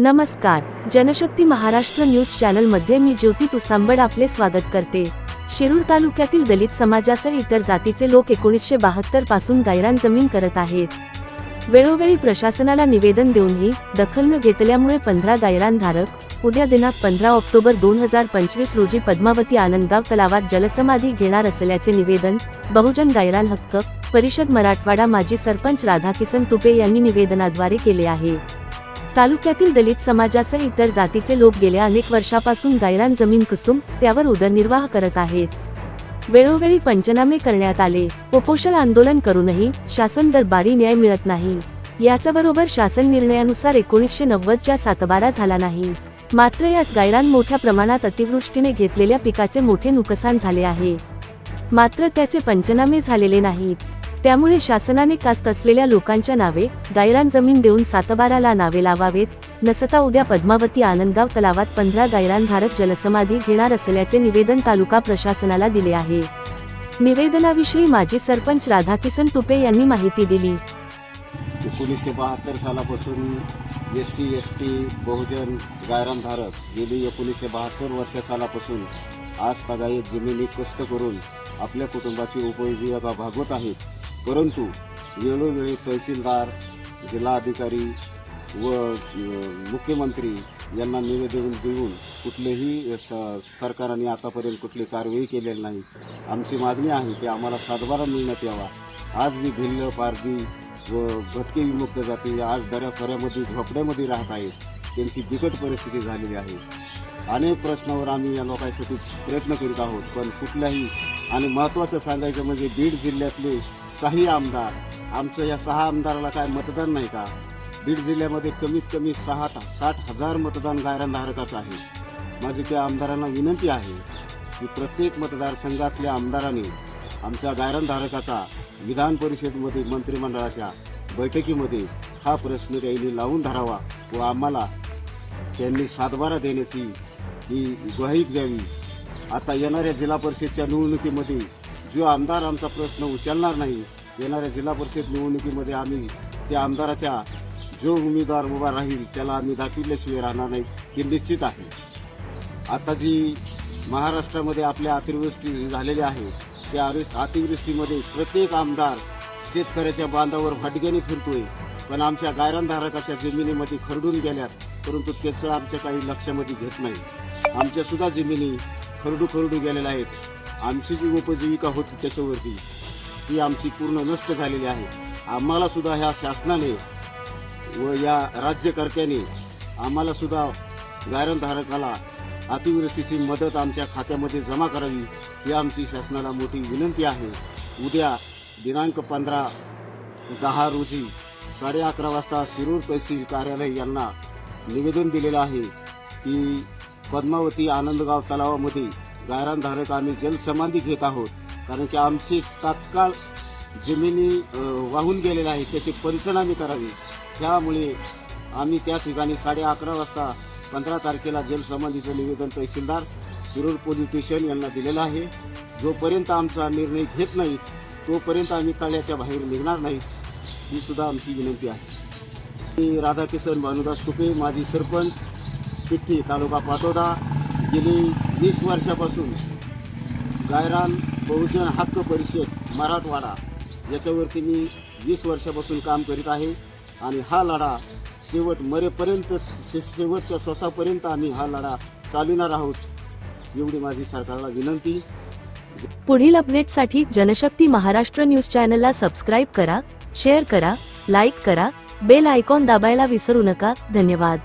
नमस्कार जनशक्ती महाराष्ट्र न्यूज चॅनलमध्ये मी ज्योती तुसांबड आपले स्वागत करते. शिरूर तालुक्यातील दलित समाजासह इतर जातीचे लोक एकोणीसशे बहात्तरपासून गायरान जमीन करत आहेत. वेळोवेळी प्रशासनाला निवेदन देऊनही दखल न घेतल्यामुळे पंधरा गायरान धारक उद्या दिनांक पंधरा ऑक्टोबर दोन हजार पंचवीस रोजी पद्मावती आनंदगाव तलावात जलसमाधी घेणार असल्याचे निवेदन बहुजन गायरान हक्क परिषद मराठवाडा माजी सरपंच राधाकिसन तुपे यांनी निवेदनाद्वारे केले आहे. तालुक्यातील दलित समाजासह इतर जातीचे लोक गेल्या अनेक वर्षापासून गायरान जमीन कुसुम त्यावर उदरनिर्वाह करत आहेत. वेळोवेळी पंचनामे करण्यात आले. उपोषण आंदोलन करूनही शासन दरबारी न्याय मिळत नाही. याचबरोबर शासन निर्णयानुसार एकोणीसशे नव्वदच्या सातबारा झाला नाही. मात्र याच गायरान मोठ्या प्रमाणात अतिवृष्टीने घेतलेल्या पिकाचे मोठे नुकसान झाले आहे. मात्र त्याचे पंचनामे झालेले नाहीत. त्यामुळे शासनाने कास्त असलेल्या लोकांच्या नावे गायरान जमीन देऊन सातबाराला नावे लावावेत नसता उद्या पद्मावती आनंदगाव तलावात पंधरा गायरानधारक जलसमाधी घेणार असल्याचे निवेदन तालुका प्रशासनाला दिले आहे. निवेदनाविषयी माजी सरपंच राधाकिसन तुपे यांनी माहिती दिली. एकोणीसशे बहात्तर सालापासून एस सी एस टी बहुजन गायरानधारक गेली एकोणीसशे बहात्तर वर्ष सालापासून आज तागायत जमिनी कष्ट करून आपल्या कुटुंबाची उपजीविका भागवत आहेत. परंतु वेळोवेळी तहसीलदार जिल्हाधिकारी व मुख्यमंत्री यांना निवेदन देऊन कुठलेही स- सरकारने आतापर्यंत कुठली कारवाई केलेली नाही. आमची मागणी आहे की आम्हाला सातबारा मिळण्यात यावा. आज मी भिल्ल पारदी व भटके विमुक्त जाती आज दऱ्याखोऱ्यामध्ये झोपड्यामध्ये राहत आहेत. त्यांची बिकट परिस्थिती झालेली आहे. अनेक प्रश्नावर आम्ही या लोकांसाठी प्रयत्न करीत आहोत पण कुठल्याही आणि महत्त्वाचं सांगायचं म्हणजे बीड जिल्ह्यातले सही आमदार. आमचं या सहा आमदाराला काय मतदान नाही का? बीड जिल्ह्यामध्ये कमीत कमी सहा साठ हजार मतदान गायरानधारकाचं आहे. माझी त्या आमदारांना विनंती आहे की प्रत्येक मतदारसंघातल्या आमदारांनी आमच्या गायरानधारकाचा विधान परिषदेमध्ये मंत्रिमंडळाच्या बैठकीमध्ये हा प्रश्न त्यांनी लावून धरावा व आम्हाला त्यांनी सातबारा देण्याची ही ग्वाही द्यावी. आता येणाऱ्या जिल्हा परिषदच्या निवडणुकीमध्ये जो आमदार आमचा प्रश्न उचलणार नाही येणाऱ्या जिल्हा परिषद निवडणुकीमध्ये आम्ही त्या आमदाराच्या जो उमेदवार उभा राहील त्याला आम्ही दाखविल्याशिवाय राहणार नाही हे निश्चित आहे. आता जी महाराष्ट्रामध्ये आपल्या अतिवृष्टी झालेली आहे त्या अतिवृष्टीमध्ये प्रत्येक आमदार शेतकऱ्याच्या बांधावर फाटक्याने फिरतोय पण आमच्या गायरानधारकाच्या जमिनीमध्ये खरडून गेल्यात परंतु त्याचं आमच्या काही लक्षामध्ये घेत नाही. आमच्यासुद्धा जमिनी खरडू खरडू गेलेल्या आहेत. आमची जी उपजीविका होती त्याच्यावरती ती आमची पूर्ण नष्ट झालेली आहे. आम्हाला सुद्धा ह्या शासनाने व या राज्यकर्त्याने आम्हाला सुद्धा गायरणधारकाला अतिवृष्टीची मदत आमच्या खात्यामध्ये जमा करावी ही आमची शासनाला मोठी विनंती आहे. उद्या दिनांक पंधरा दहा रोजी साडे अकरा वाजता शिरूर तहसील कार्यालय यांना निवेदन दिलेलं आहे की पद्मावती आनंदगाव तलावामध्ये गायरानधारक आम्ही जलसमाधी घेत आहोत. कारण की आमची तात्काळ जमिनी वाहून गेलेल्या आहेत त्याची पंचनामे करावी. त्यामुळे आम्ही त्या ठिकाणी साडे अकरा वाजता पंधरा तारखेला जलसमाधीचं निवेदन तहसीलदार शिरूर पोलीस स्टेशन यांना दिलेलं आहे. जोपर्यंत आमचा निर्णय घेत नाही तोपर्यंत आम्ही काळ्याच्या बाहेर निघणार नाही ही सुद्धा आमची विनंती आहे. मी राधाकिशन भानुदास तुपे माजी सरपंच पिठ्ठी तालुका पाटोदा गेली वीस वर्षापासून गायरान बहुजन हक्क परिषद मराठवाडा याच्यावरती मी वीस वर्षापासून काम करीत आहे. आणि हा लढा शेवट मरेपर्यंत शे- शेवटच्या श्वासापर्यंत आम्ही हा लढा चालविणार आहोत एवढी माझी सरकारला विनंती. पुढील अपडेटसाठी जनशक्ती महाराष्ट्र न्यूज चॅनलला सबस्क्राईब करा शेअर करा लाईक करा बेल आयकॉन दाबायला विसरू नका. धन्यवाद.